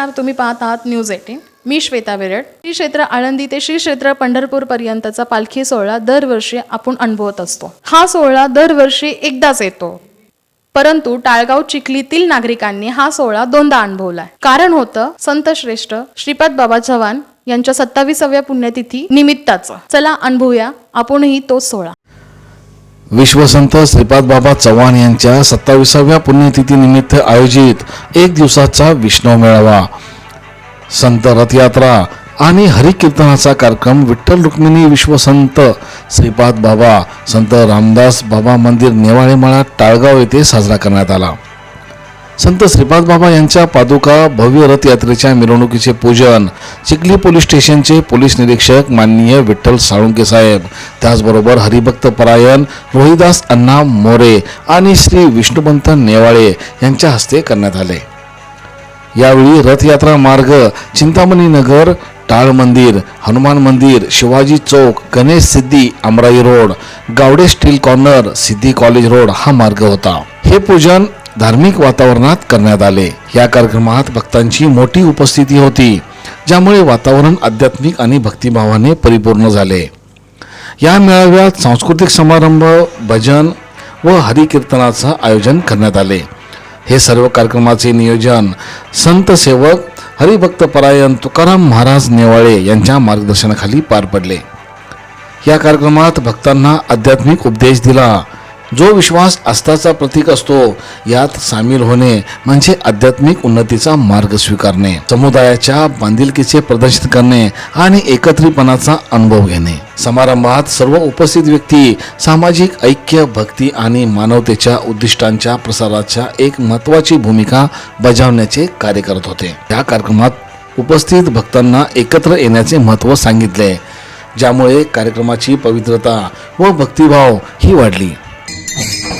नमस्कार तुम्ही पाहत आहात न्यूज एटीन मी श्वेता विरड श्री क्षेत्र आळंदी ते श्री क्षेत्र पंढरपूर पर्यंतचा पालखी सोहळा दरवर्षी आपण अनुभवत असतो. हा सोहळा दरवर्षी एकदाच येतो. परंतु टाळगाव चिखलीतील नागरिकांनी हा सोहळा दोनदा अनुभवलाय. कारण होतं संत श्रेष्ठ श्रीपाद बाबा चव्हाण यांच्या सत्तावीसाव्या पुण्यतिथी निमित्ताचं. चला अनुभवूया आपणही तोच सोहळा. विश्वसंत श्रीपाद बाबा चव्हाण यांच्या सत्ताविसाव्या पुण्यतिथीनिमित्त आयोजित एक दिवसाचा विष्णू मेळावा. संत रथयात्रा आणि हरिकीर्तनाचा कार्यक्रम विठ्ठल रुक्मिणी विश्वसंत श्रीपाद बाबा संत रामदास बाबा मंदिर नेवाळेमाळा टाळगाव येथे साजरा करण्यात आला. संत श्रीपाद बाबा यांच्या पादुका भव्य रथयात्रेच्या मिरवणुकीचे पूजन. चिखली पोलीस स्टेशनचे पोलीस निरीक्षक माननीय विठ्ठल साळुंके साहेब. त्याचबरोबर हरिभक्त परायण रोहिदास अण्णा मोरे आणि श्री विष्णुपंत नेवाळे यांच्या हस्ते करण्यात आले. यावेळी रथयात्रा मार्ग चिंतामणी नगर टाळ मंदिर हनुमान मंदिर शिवाजी चौक Ganesh Siddhi Amrai road Gawade steel corner Siddhi college road हा मार्ग होता. हे पूजन धार्मिक वातावरणात करण्यात आले. या कार्यक्रमात भक्तांची मोठी उपस्थिती होती ज्यामुळे वातावरण आध्यात्मिक आणि भक्तिभावाने परिपूर्ण झाले. या मेळाव्यात सांस्कृतिक समारंभ भजन व हरिकीर्तनाचं आयोजन करण्यात आले. हे सर्व कार्यक्रमाचे नियोजन संत सेवक हरिभक्त परायण तुकाराम महाराज नेवाळे यांच्या मार्गदर्शनाखाली पार पडले. या कार्यक्रमात भक्तांना आध्यात्मिक उपदेश दिला. जो विश्वास आस्थाचा प्रतीक असतो यात सामील होणे म्हणजे आध्यात्मिक उन्नतीचा मार्ग स्वीकारणे समुदायाच्या बांधिलकीचे प्रदर्शन करणे आणि एकत्रितपणाचा अनुभव घेणे. समारंभात सर्व उपस्थित व्यक्ती सामाजिक ऐक्य भक्ती आणि मानवतेच्या उद्दिष्टांच्या प्रसाराच्या एक महत्त्वाची भूमिका बजावण्याचे कार्य करत होते. या कार्यक्रमात उपस्थित भक्तांना एकत्र येण्याचे महत्त्व सांगितले ज्यामुळे कार्यक्रमाची पवित्रता व भक्तिभाव ही वाढली. Thank you.